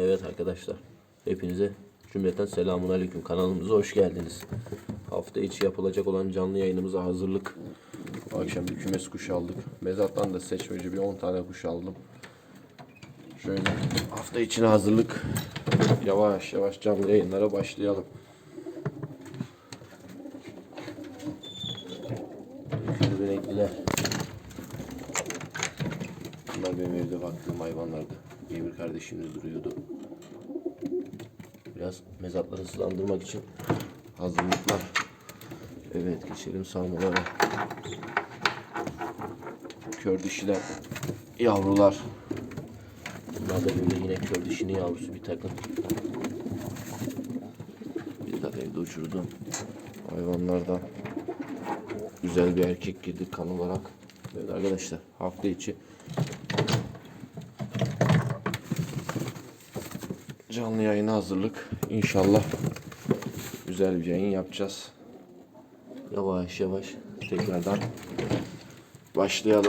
Evet arkadaşlar. Hepinize cümleten selamun aleyküm. Kanalımıza hoş geldiniz. Hafta içi yapılacak olan canlı yayınımıza hazırlık. Bu akşam bir kümes kuş aldık. Mezattan da seçmeci bir 10 tane kuş aldım. Şöyle hafta içine hazırlık. Yavaş yavaş canlı yayınlara başlayalım. Şöyle renkliler. Bunlar benim evde baktığım hayvanlardı. Bir kardeşimiz duruyordu. Biraz mezatları ıslandırmak için hazırlıklar. Evet geçelim salmalara. Kör dişiler, yavrular. Bunlar da böyle yine kör dişinin yavrusu bir takım. De evde uçurdum. Hayvanlardan güzel bir erkek girdi kan olarak. Evet arkadaşlar hafta içi canlı yayına hazırlık. İnşallah güzel bir yayın yapacağız. Yavaş yavaş tekrardan başlayalım.